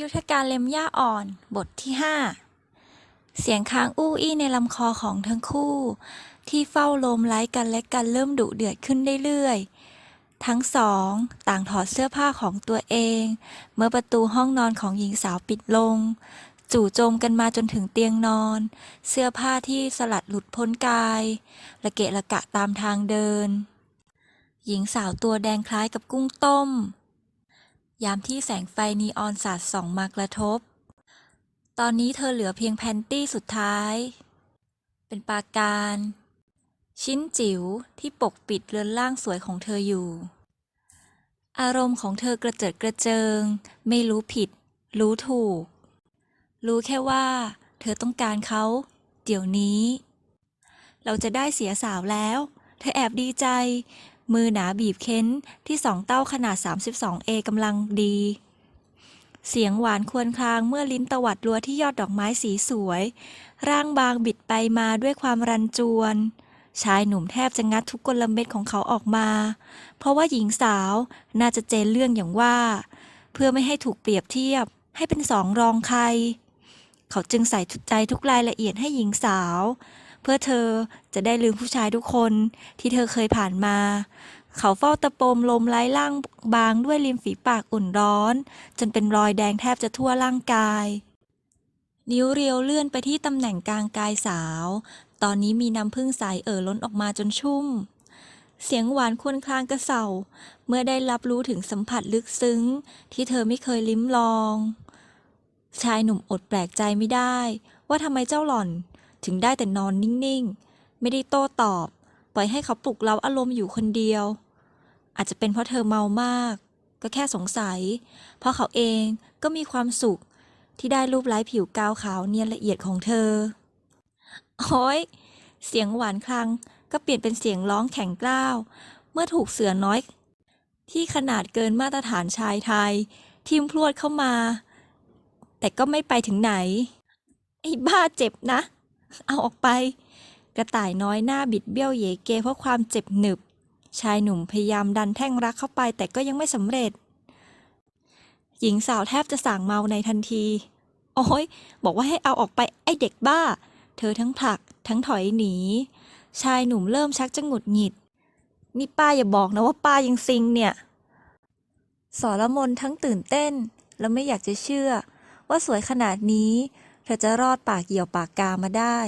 ยุทธการเล็มหญ้าอ่อน บทที่ห้า เสียงค้างอู้อี้ในลำคอของทั้งคู่ ที่เฝ้าลมไล้กันและกันเริ่มดุเดือดขึ้นเรื่อยๆ ทั้งสอง ต่างถอดเสื้อผ้าของตัวเอง เมื่อประตูห้องนอนของหญิงสาวปิดลง จู่โจมกันมาจนถึงเตียงนอน เสื้อผ้าที่สลัดหลุดพ้นกายระเกะระกะตามทางเดิน หญิงสาวตัวแดงคล้ายกับกุ้งต้ม ยามที่แสงไฟนีออนสาดส่องมากระทบ ตอนนี้เธอเหลือเพียงแพนตี้สุดท้าย เป็นปาการ ชิ้นจิ๋วที่ปกปิดเรือนร่างสวยของเธออยู่ อารมณ์ของเธอกระเจิดกระเจิง ไม่รู้ผิด รู้ถูก รู้แค่ว่า เธอต้องการเขา เดี๋ยวนี้ เราจะได้เสียสาวแล้ว เธอแอบดีใจ มือหนาบีบเค้นที่สองเต้าขนาด 32A กำลังดี เสียงหวานควรคลางเมื่อลิ้นตวัดรัวที่ยอดดอกไม้สีสวย ร่างบางบิดไปมาด้วยความรันจวน ชายหนุ่มแทบจะงัดทุกกลเม็ดของเขาออกมา เพราะว่าหญิงสาวน่าจะเจนเรื่องอย่างว่า เพื่อไม่ให้ถูกเปรียบเทียบ ให้เป็นสองรองใคร เขาจึงใส่ใจทุกรายละเอียดให้หญิงสาว พื่อเธอจะได้ลืมผู้ชายทุกคนที่เธอเคยผ่านมา เขาเฝ้าตะโปมลมไล้ล่างบางด้วยริมฝีปากอุ่นร้อน จนเป็นรอยแดงแทบจะทั่วร่างกาย นิ้วเรียวเลื่อนไปที่ตำแหน่งกลางกายสาว ตอนนี้มีน้ำพึ่งใสเอ่อล้นออกมาจนชุ่ม เสียงหวานควรคลางกระเสาเมื่อได้รับรู้ถึงสัมผัสลึกซึ้ง ที่เธอไม่เคยลิ้มลอง ชายหนุ่มอดแปลกใจไม่ได้ ว่าทำไมเจ้าหล่อน ถึงได้แต่นอนนิ่งๆ ไม่ได้โต้ตอบ ปล่อยให้เขาปลุกเราอารมณ์อยู่คนเดียว อาจจะเป็นเพราะเธอเมามาก ก็แค่สงสัย เพราะเขาเองก็มีความสุข ที่ได้รูปไล้ผิวกาวขาวเนียนละเอียดของเธอโอ้ยเสียงหวานคลังก็เปลี่ยนเป็นเสียงร้องแข็งกร้าว เมื่อถูกเสือน้อย ที่ขนาดเกินมาตรฐานชายไทย ทิมพรวดเข้ามา แต่ก็ไม่ไปถึงไหน ไอ้บ้าเจ็บนะ เอาออกไป กระต่ายน้อยหน้าบิดเบี้ยวเยเกเพราะความเจ็บหนึบ ชายหนุ่มพยายามดันแท่งรักเข้าไปแต่ก็ยังไม่สำเร็จ หญิงสาวแทบจะสั่งเมาในทันที โอ้ยบอกว่าให้เอาออกไปไอเด็กบ้า เธอทั้งผลัก ทั้งถอยหนี ชายหนุ่มเริ่มชักจะหงุดหงิด นี่ป้าอย่าบอกนะว่าป้ายังซิงเนี่ยสรมนทั้งตื่นเต้น และไม่อยากจะเชื่อ ว่าสวยขนาดนี้ เธอจะรอดปากเหี่ยวปากกามาได้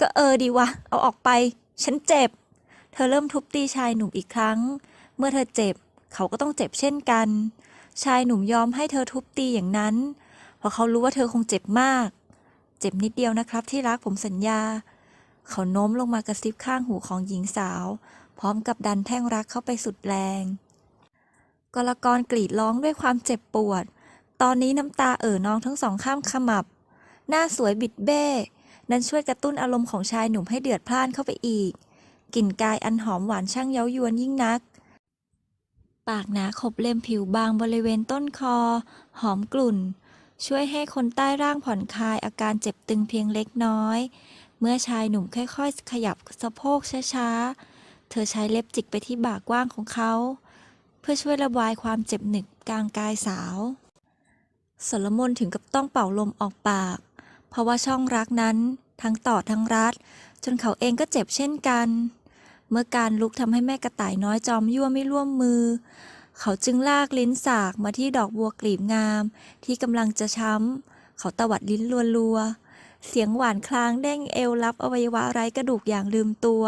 ก็เออดีวะ เอาออกไป ฉันเจ็บ เธอเริ่มทุบตีชายหนุ่มอีกครั้ง เมื่อเธอเจ็บ เขาก็ต้องเจ็บเช่นกัน ชายหนุ่มยอมให้เธอทุบตีอย่างนั้น เพราะเขารู้ว่าเธอคงเจ็บมาก เจ็บนิดเดียวนะครับที่รักผมสัญญา เขาโน้มลงมากระซิบข้างหูของหญิงสาว พร้อมกับดันแท่งรักเข้าไปสุดแรงกรกรกรีดร้องด้วยความเจ็บปวด ตอนนี้น้ำตาเอ่อน้องทั้งสองข้ามขมับ หน้าสวยบิดเบ้ นั้นช่วยกระตุ้นอารมณ์ของชายหนุ่มให้เดือดพล่านเข้าไปอีก กลิ่นกายอันหอมหวานช่างเย้ายวนยิ่งนัก ปากหนาขบเล็มผิวบางบริเวณต้นคอ หอมกลุ่น ช่วยให้คนใต้ร่างผ่อนคลายอาการเจ็บตึงเพียงเล็กน้อย เมื่อชายหนุ่มค่อยๆ ขยับสะโพกช้าๆ เธอใช้เล็บจิกไปที่บ่ากว้างของเขา เพื่อช่วยระบายความเจ็บหนึบกลางกายสาวสรมนถึงกับต้องเป่าลมออกปาก เพราะว่าช่องรักนั้นทั้งต่อทั้งรัด จนเขาเองก็เจ็บเช่นกัน เมื่อการลุกทำให้แม่กระต่ายน้อยจอมยั่วไม่ร่วมมือ เขาจึงลากลิ้นสากมาที่ดอกบัวกลีบงาม ที่กำลังจะช้ำ เขาตวัดลิ้นรัวๆ เสียงหวานคลางเด้งเอวรับอวัยวะไร้กระดูกอย่างลืมตัว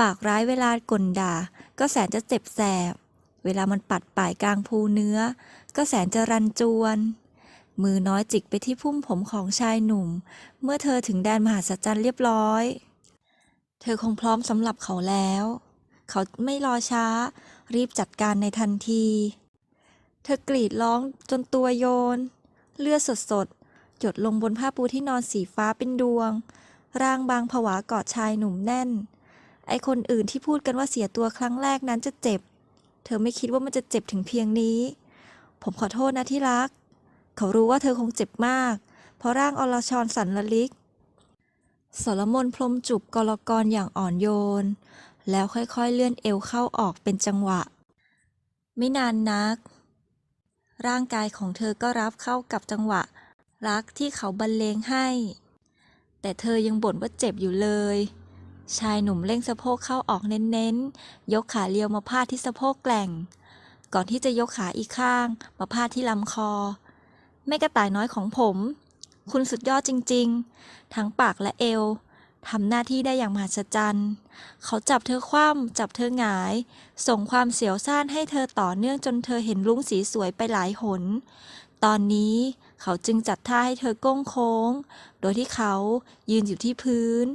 ปากร้ายเวลากลด่า ก็แสนจะเจ็บแสบ เวลามันปัดป่ายกลางภูเนื้อ ก็แสนจะรันจวน มือน้อยจิกไปที่พุ่มผมของชายหนุ่ม เมื่อเธอถึงแดนมหาศจรรย์เรียบร้อย เธอคงพร้อมสำหรับเขาแล้ว เขาไม่รอช้า รีบจัดการในทันที เธอกรีดร้องจนตัวโยน เลือดสดๆหยดลงบนผ้าปูที่นอนสีฟ้าเป็นดวง ร่างบางผวากอดชายหนุ่มแน่น ไอคนอื่นที่พูดกันว่าเสียตัวครั้งแรกนั้นจะเจ็บ เธอไม่คิดว่ามันจะเจ็บถึงเพียงนี้ ผมขอโทษนะที่รัก เขารู้ว่าเธอคงเจ็บมาก เพราะร่างอรชรสันละลิกสรมนพรมจุบกรกรอย่างอ่อนโยน แล้วค่อยๆเลื่อนเอวเข้าออกเป็นจังหวะ ไม่นานนัก ร่างกายของเธอก็รับเข้ากับจังหวะ รักที่เขาบรรเลงให้ แต่เธอยังบ่นว่าเจ็บอยู่เลย ชายหนุ่มเร่งสะโพกเข้าออกเน้นๆ ยกขาเรียวมาพาดที่สะโพกแกล่ง ก่อนที่จะยกขาอีกข้าง มาพาดที่ลำคอ แม่กระต่ายน้อยของผม คุณสุดยอดจริง ๆ ทั้งปากและเอวทำหน้าที่ได้อย่างมหัศจรรย์ เขาจับเธอคว่ำจับเธอหงาย ส่งความเสียวซ่านให้เธอต่อเนื่องจนเธอเห็นรุ้งสีสวยไปหลายหน ตอนนี้เขาจึงจัดท่าให้เธอก้งโค้ง โดยที่เขายืนอยู่ที่พื้น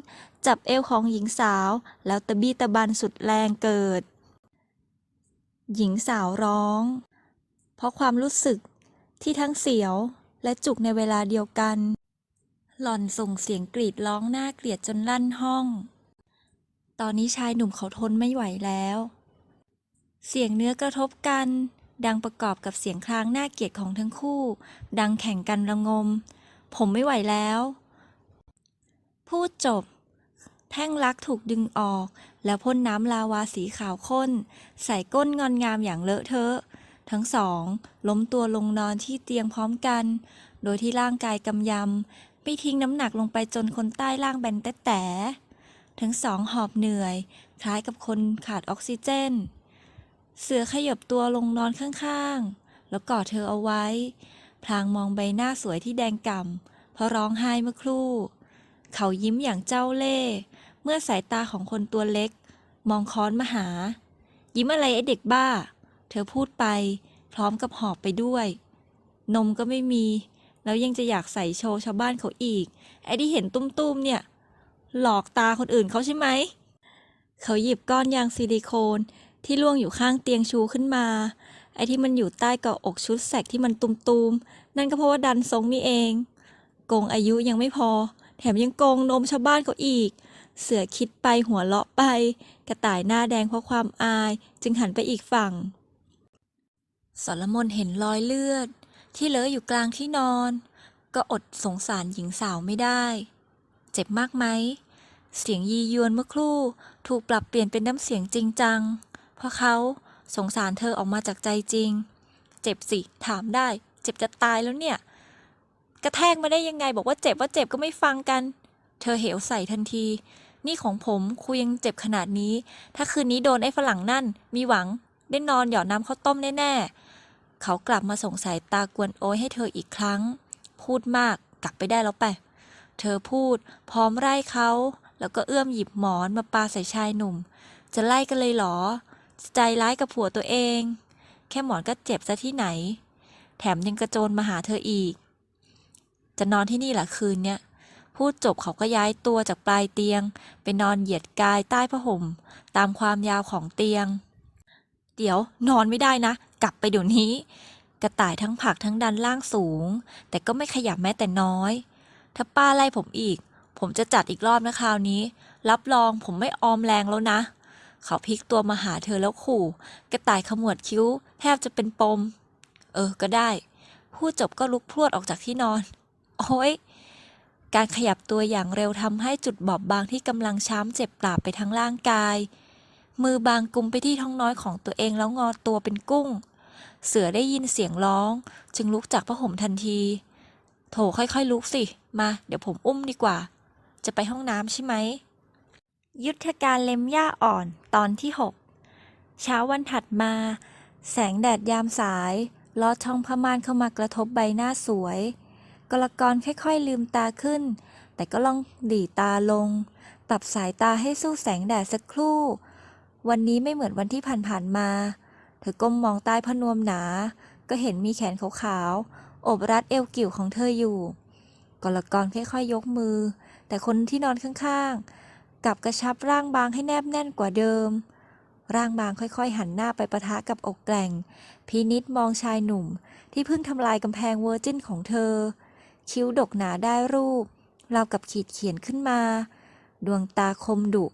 จับเอวของหญิงสาว แล้วตะบี้ตะบันสุดแรงเกิด หญิงสาวร้อง เพราะความรู้สึก ที่ทั้งเสียวและจุกในเวลาเดียวกัน หล่อนส่งเสียงกรีดร้องหน่าเกลียดจนลั่นห้อง ตอนนี้ชายหนุ่มเขาทนไม่ไหวแล้ว เสียงเนื้อกระทบกัน ดังประกอบกับเสียงครางหน่าเกลียดของทั้งคู่ ดังแข่งกันระงม ผมไม่ไหวแล้ว พูดจบ แท่งลักถูกดึงออก แล้วพ่นน้ำลาวาสีขาวข้น ใส่ก้นงอนงามอย่างเลอะเทอะ ทั้งสองล้มตัวลงนอนที่เตียงพร้อมกัน โดยที่ร่างกายกำยำ ไม่ทิ้งน้ำหนักลงไปจนคนใต้ล่างแบนแต่แต่ทั้งสองหอบเหนื่อย คล้ายกับคนขาดออกซิเจน เสือขยับตัวลงนอนข้างๆ แล้วกอดเธอเอาไว้ พลางมองใบหน้าสวยที่แดงก่ำเพราะร้องไห้เมื่อครู่ เขายิ้มอย่างเจ้าเล่ห์เมื่อสายตาของคนตัวเล็ก มองค้อนมาหา ยิ้มอะไรไอ้เด็กบ้า เธอพูดไป พร้อมกับหอบไปด้วย นมก็ไม่มี แล้วยังจะอยากใส่โชว์ชาวบ้านเขาอีก ไอ้ที่เห็นตุ้มๆเนี่ย หลอกตาคนอื่นเขาใช่ไหม เขาหยิบก้อนยางซิลิโคนที่ล่วงอยู่ข้างเตียงชูขึ้นมา ไอ้ที่มันอยู่ใต้เกาะอกชุดแสกที่มันตุมๆ นั่นก็เพราะว่าดันทรงนี่เอง โกงอายุยังไม่พอ แถมยังโกงนมชาวบ้านเขาอีก เสือคิดไปหัวเลาะไป กระต่ายหน้าแดงเพราะความอาย จึงหันไปอีกฝั่ง สรมนเห็นรอยเลือด ที่เลอะอยู่กลางที่นอน ก็อดสงสารหญิงสาวไม่ได้ เจ็บมากไหม เสียงยียวนเมื่อครู่ถูกปรับเปลี่ยนเป็นน้ำเสียงจริงจัง เพราะเขาสงสารเธอออกมาจากใจจริง เจ็บสิ ถามได้ เจ็บจะตายแล้วเนี่ย กระแทกมาได้ยังไงบอกว่าเจ็บว่าเจ็บก็ไม่ฟังกัน เธอเหวใส่ทันที นี่ของผมคุยยังเจ็บขนาดนี้ ถ้าคืนนี้โดนไอ้ฝรั่งนั่น มีหวังได้นอนหยอดน้ำข้าวต้มแน่ๆ เขากลับมาส่งสายตากวนโอยให้เธออีกครั้ง พูดมากกลับไปได้แล้วไป เธอพูดพร้อมไล่เขา แล้วก็เอื้อมหยิบหมอนมาปาใส่ชายหนุ่ม จะไล่กันเลยเหรอ ใจร้ายกับผัวตัวเอง แค่หมอนก็เจ็บซะที่ไหน แถมยังกระโจนมาหาเธออีก จะนอนที่นี่หรอคืนเนี้ยพูดจบเขาก็ย้ายตัวจากปลายเตียง ไปนอนเหยียดกายใต้ผ้าห่ม ตามความยาวของเตียง เดี๋ยวนอนไม่ได้นะ กลับไปเดี๋ยวนี้ กระต่ายทั้งผักทั้งดันล่างสูง แต่ก็ไม่ขยับแม้แต่น้อย ถ้าป้าไล่ผมอีก ผมจะจัดอีกรอบนะคราวนี้ รับรองผมไม่ออมแรงแล้วนะ เขาพลิกตัวมาหาเธอแล้วขู่ กระต่ายขมวดคิ้ว แทบจะเป็นปม เออก็ได้ พูดจบก็ลุกพรวดออกจากที่นอน โอ้ยการขยับตัวอย่างเร็วทำให้จุดบอบบางที่กำลังช้ำเจ็บปราบไปทั้งร่างกาย มือบางกุมไปที่ท้องน้อยของตัวเองแล้วงอตัวเป็นกุ้ง เสือได้ยินเสียงร้อง จึงลุกจากผ้าห่มทันที โถค่อยๆ ลุกสิ มา เดี๋ยวผมอุ้มดีกว่า จะไปห้องน้ำใช่ไหม ยุทธการเล็มหญ้าอ่อนตอนที่ 6 เช้าวันถัดมา แสงแดดยามสายลอดช่องผ้าม่านเข้ามากระทบใบหน้าสวยกลกรค่อยๆ ลืมตาขึ้น แต่ก็ลองดีตาลง ปรับสายตาให้สู้แสงแดดสักครู่ วันนี้ไม่เหมือนวันที่ผ่านๆมา เธอก้มมองใต้พนวมหนา ก็เห็นมีแขนขาวๆโอบรัดเอวกิ่วของเธออยู่กลกรค่อยๆยกมือ แต่คนที่นอนข้างๆกลับกระชับร่างบางให้แนบแน่นกว่าเดิม ร่างบางค่อยๆ หันหน้าไปประทะกับอกแกล่งพินิษมองชายหนุ่ม ที่เพิ่งทำลายกำแพงเวอร์จินของเธอ คิ้วดกหนาได้รูปราวกับขีดเขียนขึ้นมา ดวงตาคมดุ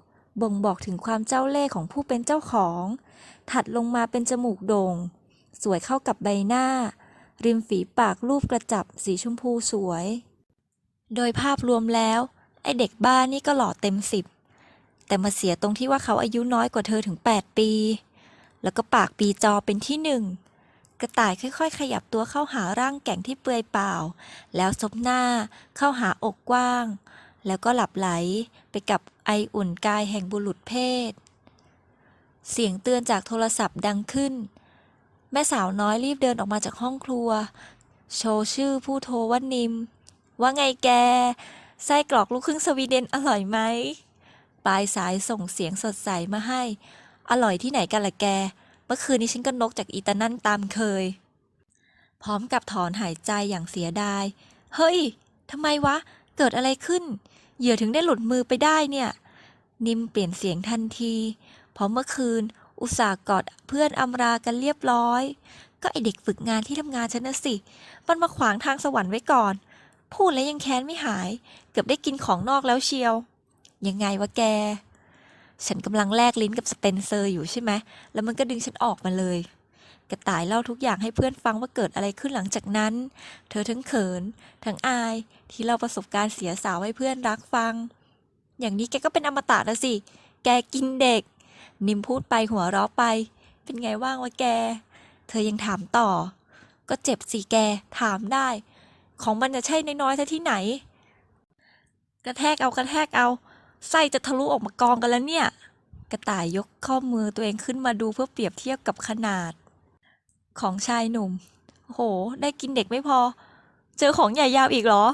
บ่งบอกถึงความเจ้าเล่ห์ของผู้เป็นเจ้าของ ถัดลงมาเป็นจมูกโด่ง สวยเข้ากับใบหน้า ริมฝีปากรูปกระจับสีชมพูสวย โดยภาพรวมแล้ว ไอเด็กบ้านนี่ก็หล่อเต็มสิบ แต่มาเสียตรงที่ว่าเขาอายุน้อยกว่าเธอถึง 8 ปี แล้วก็ปากปีจอเป็นที่หนึ่งกระต่ายค่อยๆ ขยับตัวเข้าหาร่างแก่งที่เปลือยเปล่า แล้วซบหน้าเข้าหาอกกว้าง แล้วก็หลับไหลไปกับไออุ่นกายแห่งบุรุษเพศ เสียงเตือนจากโทรศัพท์ดังขึ้น แม่สาวน้อยรีบเดินออกมาจากห้องครัว โชว์ชื่อผู้โทรว่านิม ว่าไงแก ไส้กรอกลูกครึ่งสวีเดนอร่อยไหม ปลายสายส่งเสียงสดใสมาให้ อร่อยที่ไหนกันล่ะแก เมื่อคืนนี้ฉันก็นกจากอีตานั่นตามเคย พร้อมกับถอนหายใจอย่างเสียดาย เฮ้ยทำไมวะ เกิดอะไรขึ้น เหยื่อถึงได้หลุดมือไปได้เนี่ย นิมเปลี่ยนเสียงทันที เพราะเมื่อคืน อุตส่าห์กอดเพื่อนอำรากันเรียบร้อย ก็ไอเด็กฝึกงานที่ทำงานฉันนะสิ มันมาขวางทางสวรรค์ไว้ก่อน พูดแล้วยังแค้นไม่หาย เกือบได้กินของนอกแล้วเชียว ยังไงวะแก ฉันกำลังแลกลิ้นกับสเปนเซอร์อยู่ใช่ไหม แล้วมันก็ดึงฉันออกมาเลย กระต่ายเล่าทุกอย่างให้เพื่อนฟังว่าเกิดอะไรขึ้นหลังจากนั้น เธอทั้งเขิน ทั้งอาย ที่เล่าประสบการณ์เสียสาวให้เพื่อนรักฟัง อย่างนี้แกก็เป็นอมตะแล้วสิ แกกินเด็ก นิมพูดไปหัวเราะไป เป็นไงว่างวะแก เธอยังถามต่อ ก็เจ็บสิแก ถามได้ ของมันจะใช่น้อยๆซะที่ไหน กระแทกเอากระแทกเอา ไส้จะทะลุออกมากองกันแล้วเนี่ย กระต่ายยกข้อมือตัวเองขึ้นมาดูเพื่อเปรียบเทียบกับขนาด ของชายหนุ่ม โห ได้กินเด็กไม่พอ เจอของใหญ่ยาวอีกเหรอ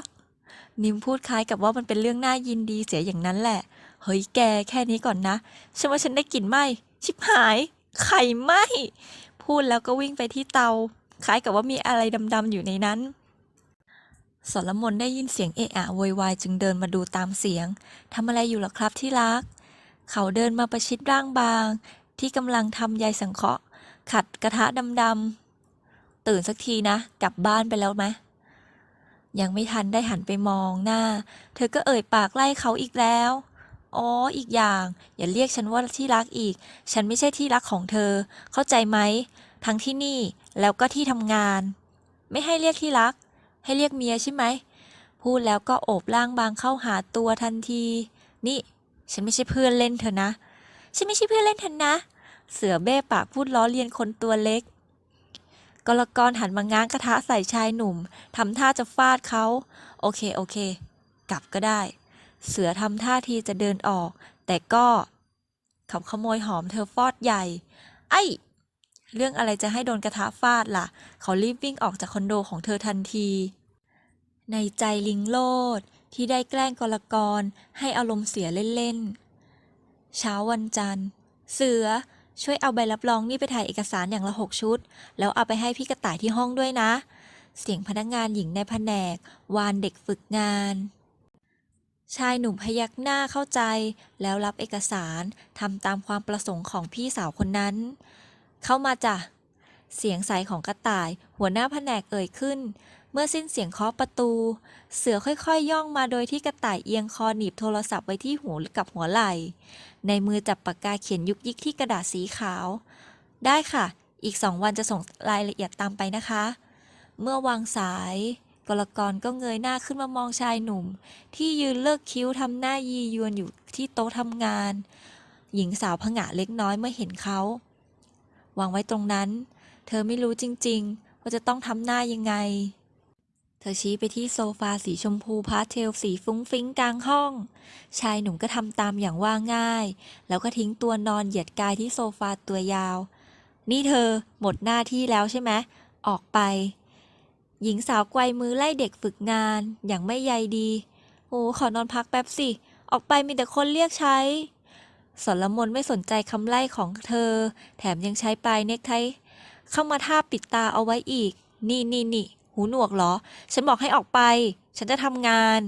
นิมพูดคล้ายกับว่ามันเป็นเรื่องน่ายินดีเสียอย่างนั้นแหละ เฮ้ยแกแค่นี้ก่อนนะ ฉันว่าฉันได้กลิ่นไหม ชิบหาย ไข่ไหม พูดแล้วก็วิ่งไปที่เตา คล้ายกับว่ามีอะไรดำๆอยู่ในนั้นสรมนได้ยินเสียงเอะอะโวยวายจึงเดินมาดูตามเสียง ทำอะไรอยู่ล่ะครับที่รัก เขาเดินมาประชิดร่างบาง ที่กำลังทำใยสังเคราะห์ ขัดกระทะดำๆตื่นสักทีนะ กลับบ้านไปแล้วไหมยังไม่ทันได้หันไปมองหน้า เธอก็เอ่ยปากไล่เขาอีกแล้ว อ๋อ อีกอย่าง อย่าเรียกฉันว่าที่รักอีก ฉันไม่ใช่ที่รักของเธอ เข้าใจไหม ทั้งที่นี่แล้วก็ที่ทำงาน ไม่ให้เรียกที่รัก ให้เรียกเมียใช่ไหม พูดแล้วก็โอบร่างบางเข้าหาตัวทันที นี่ ฉันไม่ใช่เพื่อนเล่นเธอนะ ฉันไม่ใช่เพื่อนเล่นเธอนะ เสือเบ้ปากพูดล้อเลียนคนตัวเล็กกรกรหันมาง้างกระทะใส่ชายหนุ่มทำท่าจะฟาดเขา โอเค โอเค กลับก็ได้ เสือทำท่าทีจะเดินออก แต่ก็เขาขโมยหอมเธอฟอดใหญ่ ไอ้ เรื่องอะไรจะให้โดนกระทะฟาดล่ะ เขารีบวิ่งออกจากคอนโดของเธอทันที ในใจลิงโลด ที่ได้แกล้งกรกรให้อารมณ์เสียเล่น ๆ เช้าวันจันทร์ เสือ ช่วยเอาใบรับรองนี่ไปถ่ายเอกสารอย่างละหกชุด แล้วเอาไปให้พี่กระต่ายที่ห้องด้วยนะ เสียงพนักงานหญิงในแผนก วานเด็กฝึกงาน ชายหนุ่มพยักหน้าเข้าใจ แล้วรับเอกสารทำตามความประสงค์ของพี่สาวคนนั้น เข้ามาจ้ะเสียงใสของกระต่าย หัวหน้าแผนกเอ่ยขึ้น มื่อสิ้นเสียงเคาะประตู เสือค่อยๆย่องมาโดยที่กระต่ายเอียงคอหนีบโทรศัพท์ไว้ที่หูกับหัวไหล่ ในมือจับปากกาเขียนยุกยิกที่กระดาษสีขาว ได้ค่ะ อีกสองวันจะส่งรายละเอียดตามไปนะคะ เมื่อวางสายกรกรก็เงยหน้าขึ้นมามองชายหนุ่ม ที่ยืนเลิกคิ้วทำหน้ายียวนอยู่ที่โต๊ะทำงาน หญิงสาวผงะเล็กน้อยเมื่อเห็นเขา วางไว้ตรงนั้น เธอไม่รู้จริง ๆ ว่าจะต้องทำหน้ายังไง ธอชี้ไปที่โซฟาสีชมพูพาสเทลสีฟุ้งฟิ้งกลางห้อง ชายหนุ่มก็ทำตามอย่างว่าง่าย แล้วก็ทิ้งตัวนอนเหยียดกายที่โซฟาตัวยาว นี่เธอหมดหน้าที่แล้วใช่ไหม ออกไป หญิงสาวไกวมือไล่เด็กฝึกงานอย่างไม่ใยดี โอ้ขอนอนพักแป๊บสิ ออกไปมีแต่คนเรียกใช้สรมนไม่สนใจคำไล่ของเธอ แถมยังใช้ปลายเน็กไทเข้ามาทาบปิดตาเอาไว้อีก นี่นี่นี่ หูหนวกเหรอ ฉันบอกให้ออกไป ฉันจะทำงาน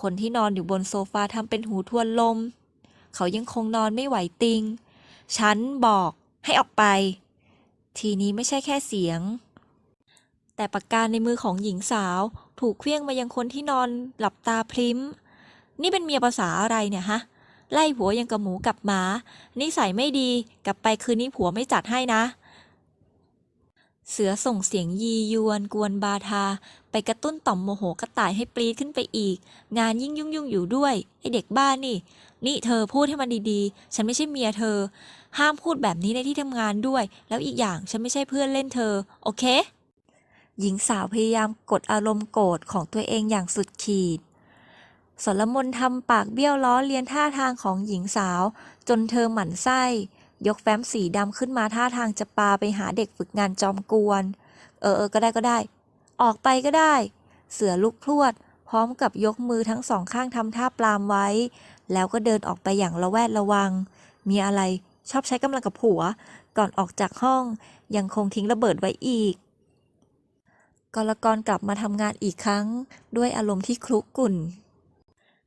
คนที่นอนอยู่บนโซฟาทำเป็นหูทวนลม เขายังคงนอนไม่ไหวติง ฉันบอกให้ออกไป ทีนี้ไม่ใช่แค่เสียง แต่ปากกาในมือของหญิงสาว ถูกเคลี้ยงมายังคนที่นอนหลับตาพริ้ม นี่เป็นเมียภาษาอะไรเนี่ยฮะ ไล่ผัวยังกับหมูกับหมา นิสัยไม่ดี กลับไปคืนนี้ผัวไม่จัดให้นะ เสือส่งเสียงยียวนกวนบาทา ไปกระตุ้นต่อมโมโหกระต่ายให้ปรีดขึ้นไปอีก งานยิ่งยุ่งยุ่งอยู่ด้วย ไอเด็กบ้านนี่ นี่เธอพูดให้มันดีๆ ฉันไม่ใช่เมียเธอ ห้ามพูดแบบนี้ในที่ทำงานด้วย แล้วอีกอย่างฉันไม่ใช่เพื่อนเล่นเธอ โอเค หญิงสาวพยายามกดอารมณ์โกรธของตัวเองอย่างสุดขีดสรมนทำปากเบี้ยวล้อเลียนท่าทางของหญิงสาว จนเธอหมั่นไส้ ยกแฟ้มสีดำขึ้นมาท่าทางจะปาไปหาเด็กฝึกงานจอมกวน เออเออก็ได้ก็ได้ ออกไปก็ได้ เสือลุกพรวด พร้อมกับยกมือทั้งสองข้างทำท่าปลามไว้ แล้วก็เดินออกไปอย่างระแวดระวัง มีอะไรชอบใช้กำลังกับผัว ก่อนออกจากห้อง ยังคงทิ้งระเบิดไว้อีกกรกรกลับมาทำงานอีกครั้ง ด้วยอารมณ์ที่คลุกรุ่น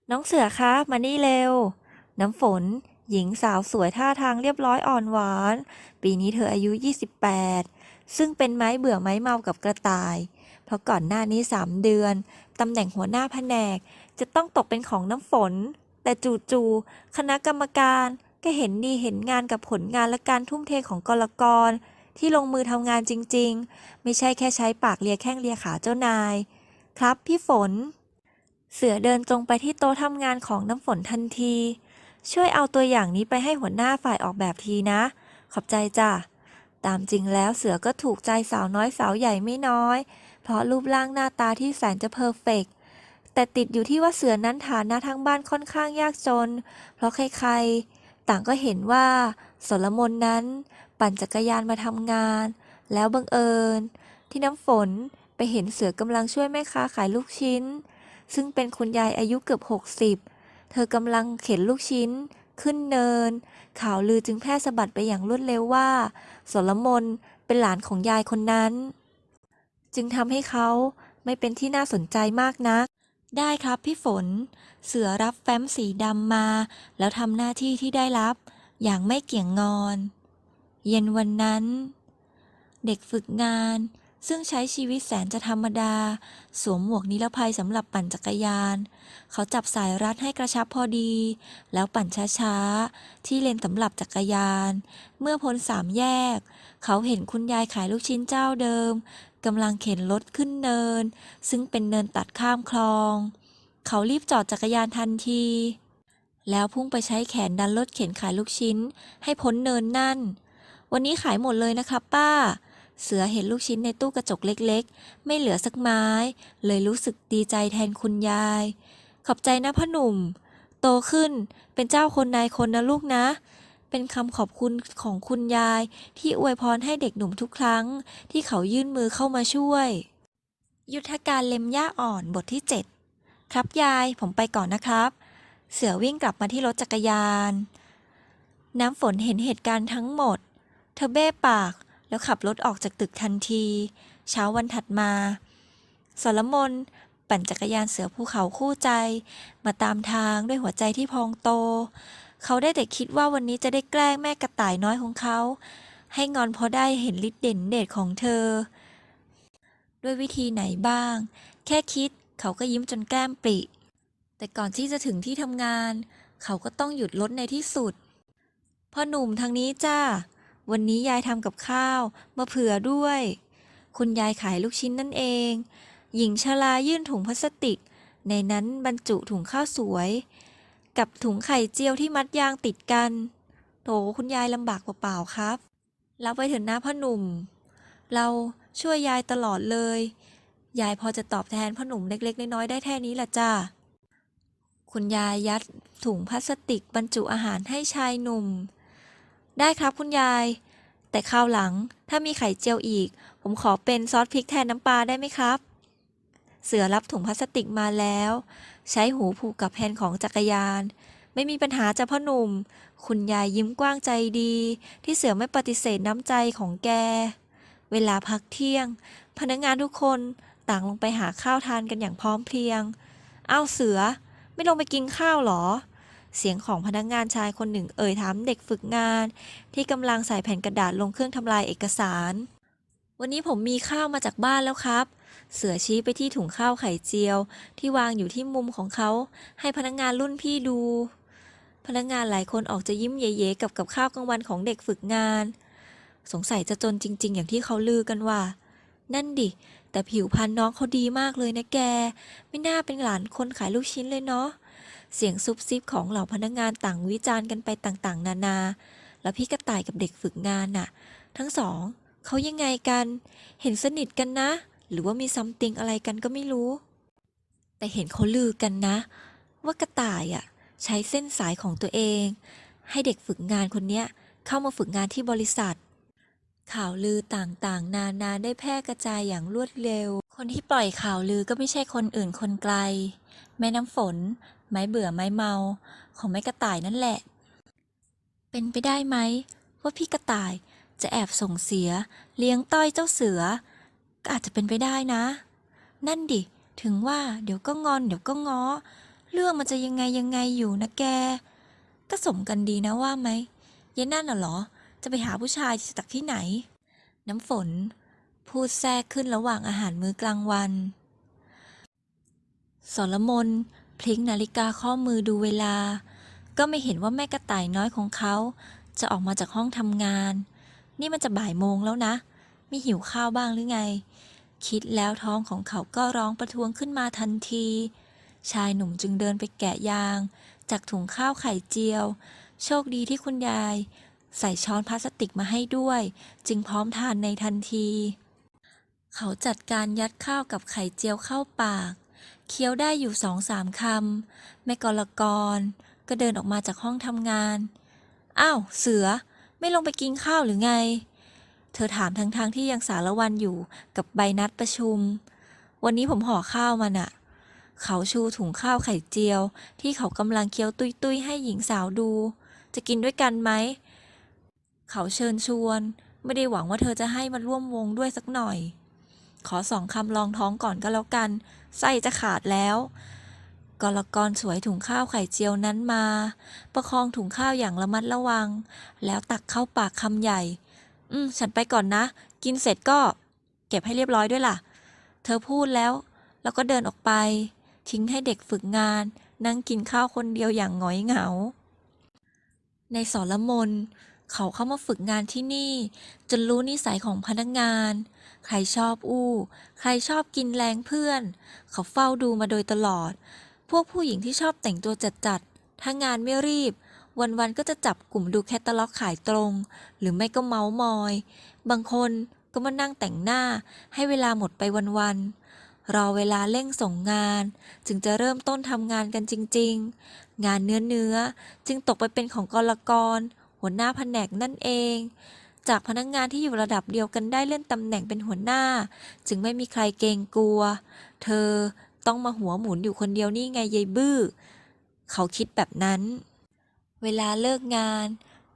น้องเสือคะ มานี่เร็ว น้ำฝน หญิงสาวสวยท่าทางเรียบร้อยอ่อนหวาน ปีนี้เธออายุ 28 ซึ่งเป็นไม้เบื่อไม้เมากับกระต่าย เพราะก่อนหน้านี้ 3 เดือน ตำแหน่งหัวหน้าแผนก จะต้องตกเป็นของน้ำฝน แต่จู่ๆคณะกรรมการก็เห็นดีเห็นงานกับผลงานและการทุ่มเทของกรกร ที่ลงมือทำงานจริง ๆ ไม่ใช่แค่ใช้ปากเลียแข้งเลียขาเจ้านาย ครับพี่ฝน เสือเดินตรงไปที่โต๊ะทำงานของน้ำฝนทันที ช่วยเอาตัวอย่างนี้ไปให้หัวหน้าฝ่ายออกแบบทีนะ ขอบใจจ้ะ ตามจริงแล้วเสือก็ถูกใจสาวน้อยสาวใหญ่ไม่น้อย เพราะรูปร่างหน้าตาที่แสนจะเพอร์เฟกต์แต่ติดอยู่ที่ว่าเสือนั้นฐานะทั้งบ้านค่อนข้างยากจน เพราะใครๆ ต่างก็เห็นว่าสรมนนั้น ปั่นจักรยานมาทำงาน แล้วบังเอิญ ที่น้ำฝนไปเห็นเสือกำลังช่วยแม่ค้าขายลูกชิ้น ซึ่งเป็นคุณยายอายุเกือบ 60 เธอกำลังเข็นลูกชิ้น ขึ้นเนิน ข่าวลือจึงแพร่สะบัดไปอย่างรวดเร็วว่าสรมนเป็นหลานของยายคนนั้น จึงทำให้เขาไม่เป็นที่น่าสนใจมากนัก ได้ครับพี่ฝน เสือรับแฟ้มสีดำมา แล้วทำหน้าที่ที่ได้รับ อย่างไม่เกี่ยงงอน เย็นวันนั้น เด็กฝึกงาน ซึ่งใช้ชีวิตแสนจะธรรมดา สวมหมวกนิรภัยสำหรับปั่นจักรยาน เขาจับสายรัดให้กระชับพอดี แล้วปั่นช้าๆ ที่เลนสำหรับจักรยาน เมื่อพ้นสามแยก เขาเห็นคุณยายขายลูกชิ้นเจ้าเดิมกำลังเข็นรถขึ้นเนิน ซึ่งเป็นเนินตัดข้ามคลอง เขารีบจอดจักรยานทันที แล้วพุ่งไปใช้แขนดันรถเข็นขายลูกชิ้น ให้พ้นเนินนั่น วันนี้ขายหมดเลยนะครับป้า เสือเห็นลูกชิ้นในตู้กระจกเล็กๆ ไม่เหลือสักไม้ เลยรู้สึกดีใจแทนคุณยาย ขอบใจนะพ่อหนุ่ม โตขึ้นเป็นเจ้าคนนายคนนะลูกนะ เป็นคำขอบคุณของคุณยายที่อวยพรให้เด็กหนุ่มทุกครั้ง ที่เขายื่นมือเข้ามาช่วย ยุทธการเล็มหญ้าอ่อนบทที่ 7 ครับยายผมไปก่อนนะครับ เสือวิ่งกลับมาที่รถจักรยาน น้ำฝนเห็นเหตุการณ์ทั้งหมด เธอเบ้ปาก แล้วขับรถออกจากตึกทันที เช้าวันถัดมาสรมนปั่นจักรยานเสือภูเขาคู่ใจ มาตามทางด้วยหัวใจที่พองโต เขาได้แต่คิดว่าวันนี้จะได้แกล้งแม่กระต่ายน้อยของเขา ให้งอนเพราะได้เห็นฤทธิ์เด่นเดชของเธอ ด้วยวิธีไหนบ้าง แค่คิดเขาก็ยิ้มจนแก้มปริ แต่ก่อนที่จะถึงที่ทำงาน เขาก็ต้องหยุดรถในที่สุดพ่อหนุ่มทางนี้จ้า วันนี้ยายทำกับข้าวมาเผื่อด้วย คุณยายขายลูกชิ้นนั่นเอง หญิงชรายื่นถุงพลาสติก ในนั้นบรรจุถุงข้าวสวย กับถุงไข่เจียวที่มัดยางติดกันโถคุณยายลำบากเปล่าๆครับ รับไปเถอะนะพ่อหนุ่ม เราช่วยยายตลอดเลย ยายพอจะตอบแทนพ่อหนุ่มเล็ก ๆ น้อยๆได้แค่นี้ละจ้าคุณยายยัดถุงพลาสติกบรรจุอาหารให้ชายหนุ่ม ได้ครับคุณยาย แต่คราวหลังถ้ามีไข่เจียวอีก ผมขอเป็นซอสพริกแทนน้ำปลาได้ไหมครับ เสือรับถุงพลาสติกมาแล้ว ใช้หูผูกกับแฮนด์ของจักรยาน ไม่มีปัญหาจ้ะพ่อหนุ่ม คุณยายยิ้มกว้างใจดี ที่เสือไม่ปฏิเสธน้ำใจของแก เวลาพักเที่ยง พนักงานทุกคนต่างลงไปหาข้าวทานกันอย่างพร้อมเพรียง อ้าวเสือไม่ลงไปกินข้าวหรอ เสียงของพนักงานชายคนหนึ่งเอ่ยถามเด็กฝึกงาน ที่กำลังใส่แผ่นกระดาษลงเครื่องทำลายเอกสาร วันนี้ผมมีข้าวมาจากบ้านแล้วครับ เสือชี้ไปที่ถุงข้าวไข่เจียว ที่วางอยู่ที่มุมของเขา ให้พนักงานรุ่นพี่ดู พนักงานหลายคนออกจะยิ้มเย่ๆกับกับข้าวกลางวันของเด็กฝึกงาน สงสัยจะจนจริง ๆ อย่างที่เขาลือกันว่า นั่นดิ แต่ผิวพรรณน้องเขาดีมากเลยนะแก ไม่น่าเป็นหลานคนขายลูกชิ้นเลยเนาะ เสียงซุบซิบของเหล่าพนักงานต่างวิจารณ์กันไปต่างๆ นานา แล้วพี่กระต่ายกับเด็กฝึกงานน่ะ ทั้งสองเขายังไงกัน เห็นสนิทกันนะ หรือว่ามีซัมติงอะไรกันก็ไม่รู้ แต่เห็นเขาลือกันนะ ว่ากระต่ายอะใช้เส้นสายของตัวเอง ให้เด็กฝึกงานคนเนี้ยเข้ามาฝึกงานที่บริษัท ข่าวลือต่างๆ นานาได้แพร่กระจายอย่างรวดเร็ว คนที่ปล่อยข่าวลือก็ไม่ใช่คนอื่นคนไกล แม่น้ำฝน ไม้เบื่อไม้เมา ของแม่กระต่ายนั่นแหละ เป็นไปได้ไหม ว่าพี่กระต่ายจะแอบส่งเสีย เลี้ยงต้อยเจ้าเสือ ก็อาจจะเป็นไปได้นะ นั่นดิ ถึงว่าเดี๋ยวก็งอน เดี๋ยวก็ง้อ เรื่องมันจะยังไงยังไงอยู่นะแก ก็สมกันดีนะว่าไหมยายนั่นน่ะเหรอ จะไปหาผู้ชายจากที่ไหน น้ำฝน พูดแทรกขึ้นระหว่างอาหารมื้อกลางวันสรมน พลิกนาฬิกาข้อมือดูเวลา ก็ไม่เห็นว่าแม่กระต่ายน้อยของเขา จะออกมาจากห้องทำงาน นี่มันจะบ่ายโมงแล้วนะม่หิวข้าวบ้างหรือไง คิดแล้วท้องของเขาก็ร้องประท้วงขึ้นมาทันที ชายหนุ่มจึงเดินไปแกะยาง จากถุงข้าวไข่เจียว โชคดีที่คุณยาย ใส่ช้อนพลาสติกมาให้ด้วย จึงพร้อมทานในทันที เขาจัดการยัดข้าวกับไข่เจียวเข้าปาก เคี้ยวได้อยู่สองสามคำแม่กรกร ก็เดินออกมาจากห้องทำงาน อ้าว เสือไม่ลงไปกินข้าวหรือไง เธอถามทั้งๆทที่ยังสารวันอยู่กับใบนัดประชุม วันนี้ผมห่อข้าวมันอะเขาชูถุงข้าวไข่เจียว ที่เขากำลังเคี้ยวตุยๆให้หญิงสาวดู จะกินด้วยกันไหม เขาเชิญชวน ไม่ได้หวังว่าเธอจะให้มาร่วมวงด้วยสักหน่อย ขอสองคำลองท้องก่อนก็แล้วกัน ไส้จะขาดแล้วกรกรสวยถุงข้าวไข่เจียวนั้นมา ประคองถุงข้าวอย่างระมัดระวัง แล้วตักเข้าปากคำใหญ่ อืม ฉันไปก่อนนะ กินเสร็จก็ เก็บให้เรียบร้อยด้วยล่ะ เธอพูดแล้ว แล้วก็เดินออกไป ทิ้งให้เด็กฝึกงาน นั่งกินข้าวคนเดียวอย่างหงอยเหงา ในสรมน เขาเข้ามาฝึกงานที่นี่ จนรู้นิสัยของพนักงาน ใครชอบอู้ ใครชอบกินแรงเพื่อน เขาเฝ้าดูมาโดยตลอด พวกผู้หญิงที่ชอบแต่งตัวจัดๆ ถ้างานไม่รีบ วันๆ ก็จะจับกลุ่มดูแคตตาล็อกขายตรง หรือไม่ก็เมาส์มอย บางคนก็มานั่งแต่งหน้า ให้เวลาหมดไปวันๆรอเวลาเร่งส่งงาน จึงจะเริ่มต้นทำงานกันจริง ๆ งานเนื้อเนื้อจึงตกไปเป็นของกรกร หัวหน้าแผนกนั่นเอง จากพนักงานที่อยู่ระดับเดียวกันได้เลื่อนตำแหน่งเป็นหัวหน้า จึงไม่มีใครเกรงกลัว เธอต้องมาหัวหมุนอยู่คนเดียวนี่ไงยายบื้อ เขาคิดแบบนั้น เวลาเลิกงาน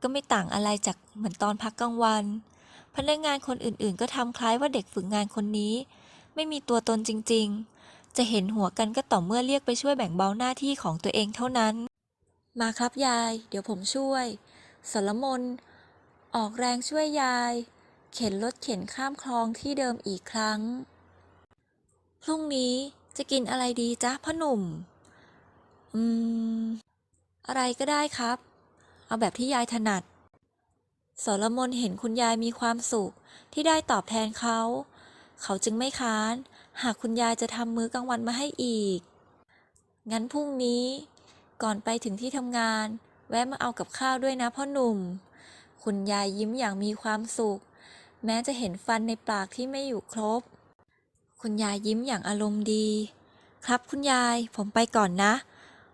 ก็ไม่ต่างอะไรจากเหมือนตอนพักกลางวัน พนักงานคนอื่นๆ ก็ทำคล้ายว่าเด็กฝึกงานคนนี้ ไม่มีตัวตนจริง ๆ จะเห็นหัวกันก็ต่อเมื่อเรียกไปช่วยแบ่งเบาหน้าที่ของตัวเองเท่านั้น มาครับยาย เดี๋ยวผมช่วยสรมน ออกแรงช่วยยาย เข็นรถเข็นข้ามคลองที่เดิมอีกครั้ง พรุ่งนี้จะกินอะไรดีจ๊ะพ่อหนุ่ม อืม อะไรก็ได้ครับ เอาแบบที่ยายถนัดสรมนเห็นคุณยายมีความสุขที่ได้ตอบแทนเขา เขาจึงไม่ค้าน หากคุณยายจะทำมื้อกลางวันมาให้อีก งั้นพรุ่งนี้ ก่อนไปถึงที่ทำงาน แวะมาเอากับข้าวด้วยนะพ่อหนุ่ม คุณยายยิ้มอย่างมีความสุข แม้จะเห็นฟันในปากที่ไม่อยู่ครบ คุณยายยิ้มอย่างอารมณ์ดี ครับคุณยายผมไปก่อนนะ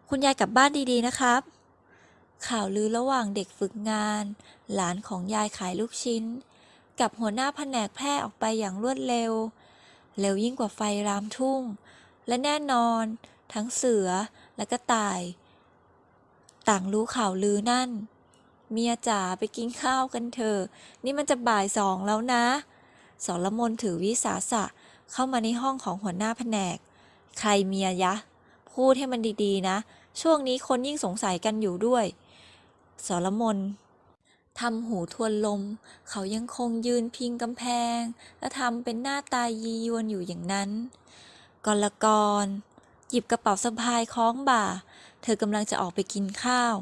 คุณยายกลับบ้านดีๆนะครับ ข่าวลือระหว่างเด็กฝึกงาน หลานของยายขายลูกชิ้น กับหัวหน้าแผนกแพร่ออกไปอย่างรวดเร็ว เร็วยิ่งกว่าไฟรามทุ่ง และแน่นอน ทั้งเสือและก็ต่าย ต่างรู้ข่าวลือนั่น เมียจ๋าไปกินข้าวกันเถอะ นี่มันจะบ่ายสองแล้วนะ สรมนถือวิสาสะเข้ามาในห้องของหัวหน้าแผนก ใครเมียยะ พูดให้มันดีๆนะ ช่วงนี้คนยิ่งสงสัยกันอยู่ด้วย สรมนทำหูทวนลม เขายังคงยืนพิงกำแพง และทำเป็นหน้าตายยียวนอยู่อย่างนั้นกรกร หยิบกระเป๋าสะพายคล้องบ่า เธอกำลังจะออกไปกินข้าว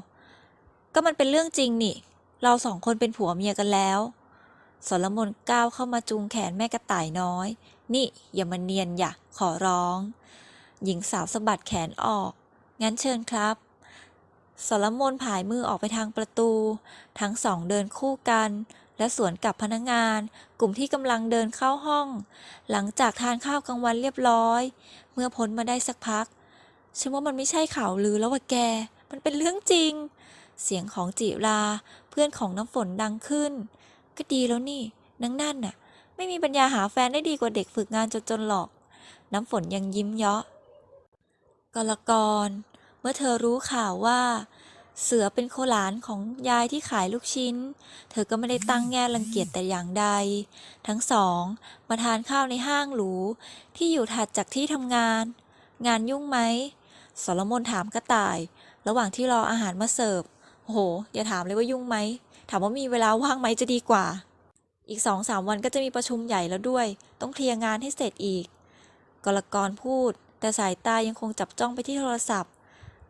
ก็มันเป็นเรื่องจริงนี่ เราสองคนเป็นผัวเมียกันแล้วสรมนก้าวเข้ามาจูงแขนแม่กระต่ายน้อย นี่อย่ามาเนียนอย่าขอร้อง หญิงสาวสะบัดแขนออก งั้นเชิญครับสรมนผายมือออกไปทางประตู ทั้งสองเดินคู่กัน และสวนกับพนักงาน กลุ่มที่กำลังเดินเข้าห้อง หลังจากทานข้าวกลางวันเรียบร้อย เมื่อพ้นมาได้สักพัก ฉันว่ามันไม่ใช่ข่าวลือแล้วว่าแก มันเป็นเรื่องจริง เสียงของจิรา เพื่อนของน้ำฝนดังขึ้น ก็ดีแล้วนี่นางนั่นน่ะ ไม่มีปัญญาหาแฟนได้ดีกว่าเด็กฝึกงานจนๆหรอก น้ำฝนยังยิ้มเยาะกลกร เมื่อเธอรู้ข่าวว่า เสือเป็นโคหลานของยายที่ขายลูกชิ้น เธอก็ไม่ได้ตั้งแง่รังเกียจแต่อย่างใด ทั้งสองมาทานข้าวในห้างหรู ที่อยู่ถัดจากที่ทำงาน งานยุ่งไหมสรมนถามกระต่าย ระหว่างที่รออาหารมาเสิร์ฟ โอ้โหอย่าถามเลยว่ายุ่งไหม ถามว่ามีเวลาว่างไหมจะดีกว่า อีกสองสามวันก็จะมีประชุมใหญ่แล้วด้วย ต้องเคลียร์งานให้เสร็จอีก กรกรพูด แต่สายตายังคงจับจ้องไปที่โทรศัพท์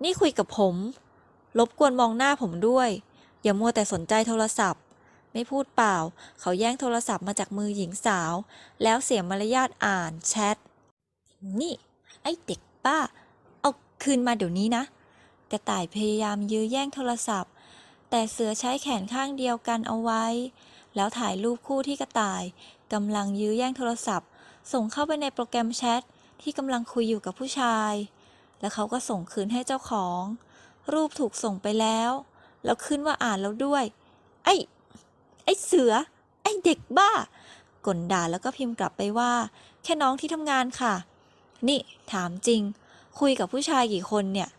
นี่คุยกับผม รบกวนมองหน้าผมด้วย อย่ามัวแต่สนใจโทรศัพท์ ไม่พูดเปล่า เขาแย่งโทรศัพท์มาจากมือหญิงสาว แล้วเสียมารยาทอ่านแชท นี่ ไอ้เด็กป้า เอาคืนมาเดี๋ยวนี้นะ กระต่ายพยายามยื้อแย่งโทรศัพท์ แต่เสือใช้แขนข้างเดียวกันเอาไว้ แล้วถ่ายรูปคู่ที่กระต่ายกำลังยื้อแย่งโทรศัพท์ ส่งเข้าไปในโปรแกรมแชทที่กำลังคุยอยู่กับผู้ชาย แล้วเขาก็ส่งคืนให้เจ้าของ รูปถูกส่งไปแล้ว แล้วขึ้นว่าอ่านแล้วด้วย ไอ้ ไอ้เสือ ไอ้เด็กบ้ากลด่าแล้วก็พิมพ์กลับไปว่า แค่น้องที่ทำงานค่ะ นี่ถามจริง คุยกับผู้ชายกี่คนเนี่ย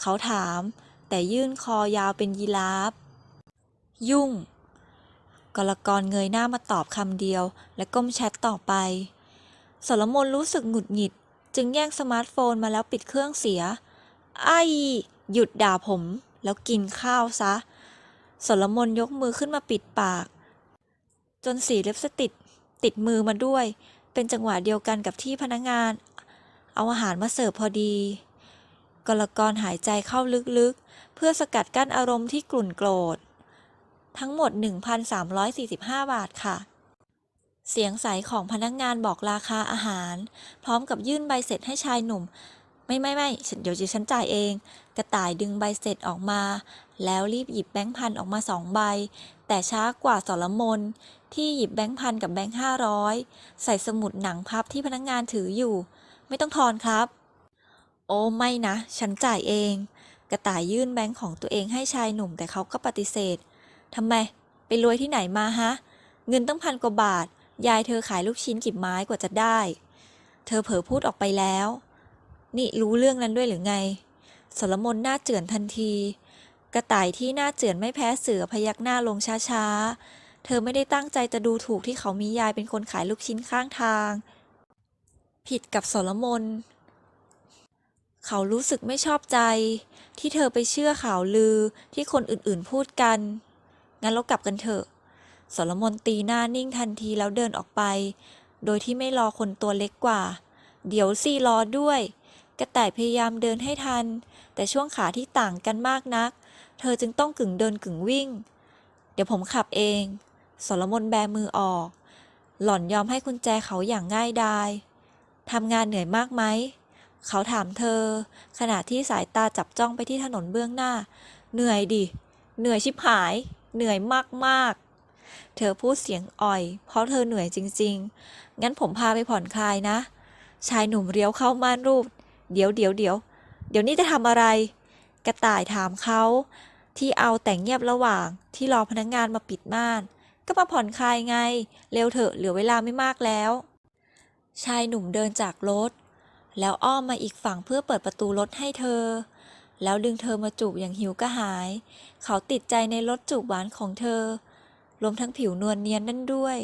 เขาถาม แต่ยื่นคอยาวเป็นยีราฟ ยุ่ง กรกรเงยหน้ามาตอบคำเดียว และก้มแชทต่อไป สรมนรู้สึกหงุดหงิด จึงแย่งสมาร์ทโฟนมาแล้วปิดเครื่องเสีย ไอ้ หยุดด่าผม แล้วกินข้าวซะ สรมนยกมือขึ้นมาปิดปาก จนสีเล็บสติดติดมือมาด้วย เป็นจังหวะเดียวกันกับที่พนักงาน เอาอาหารมาเสิร์ฟพอดี กรกรหายใจเข้าลึกๆ เพื่อสกัดกั้นอารมณ์ที่กลุ่นโกรธ ทั้งหมด 1,345 บาทค่ะ เสียงใสของพนักงานบอกราคาอาหาร พร้อมกับยื่นใบเสร็จให้ชายหนุ่ม ไม่ไม่ไม่เดี๋ยวฉันจ่ายเอง กระต่ายดึงใบเสร็จออกมา แล้วรีบหยิบแบงค์พันออกมาสองใบ แต่ช้ากว่าสรมนที่หยิบแบงค์พันกับแบงค์ห้าร้อยใส่สมุดหนังพับที่พนักงานถืออยู่ ไม่ต้องทอนครับ โอ้ไม่นะ ฉันจ่ายเอง กระต่ายยื่นแบงค์ของตัวเองให้ชายหนุ่มแต่เขาก็ปฏิเสธทำไม ไปรวยที่ไหนมาฮะ เงินตั้งพันกว่าบาท ยายเธอขายลูกชิ้นกี่ไม้กว่าจะได้ เธอเผลอพูดออกไปแล้ว นี่รู้เรื่องนั้นด้วยหรือไงสรมนหน้าเจือนทันที กระต่ายที่หน้าเจือนไม่แพ้เสือพยักหน้าลงช้าๆ เธอไม่ได้ตั้งใจจะดูถูกที่เขามียายเป็นคนขายลูกชิ้นข้างทาง ผิดกับสรมน เขารู้สึกไม่ชอบใจ ที่เธอไปเชื่อข่าวลือที่คนอื่นๆพูดกัน งั้นเรากลับกันเถอะสรมนตีหน้านิ่งทันทีแล้วเดินออกไป โดยที่ไม่รอคนตัวเล็กกว่า เดี๋ยวสิรอด้วย กระต่ายพยายามเดินให้ทัน แต่ช่วงขาที่ต่างกันมากนัก เธอจึงต้องกึ่งเดินกึ่งวิ่ง เดี๋ยวผมขับเอง สรมนแบมือออก หล่อนยอมให้กุญแจเขาอย่างง่ายดายทำงานเหนื่อยมากไหม เขาถามเธอ ขณะที่สายตาจับจ้องไปที่ถนนเบื้องหน้า เหนื่อยดิ เหนื่อยชิบหาย เหนื่อยมากๆ เธอพูดเสียงอ่อย เพราะเธอเหนื่อยจริง ๆ งั้นผมพาไปผ่อนคลายนะ ชายหนุ่มเลี้ยวเข้าม่านรูป เดี๋ยวเดี๋ยวเดี๋ยว เดี๋ยวนี้จะทำอะไร กระต่ายถามเขาที่เอาแต่งเงียบระหว่างที่รอพนักงงานมาปิดม่าน ก็มาผ่อนคลายไง เร็วเถอะเหลือเวลาไม่มากแล้ว ชายหนุ่มเดินจากรถ แล้วอ้อมมาอีกฝั่งเพื่อเปิดประตูรถให้เธอ แล้วดึงเธอมาจูบอย่างหิวกระหาย เขาติดใจในรสจูบหวานของเธอ รวมทั้งผิวนวลเนียนนั่นด้วย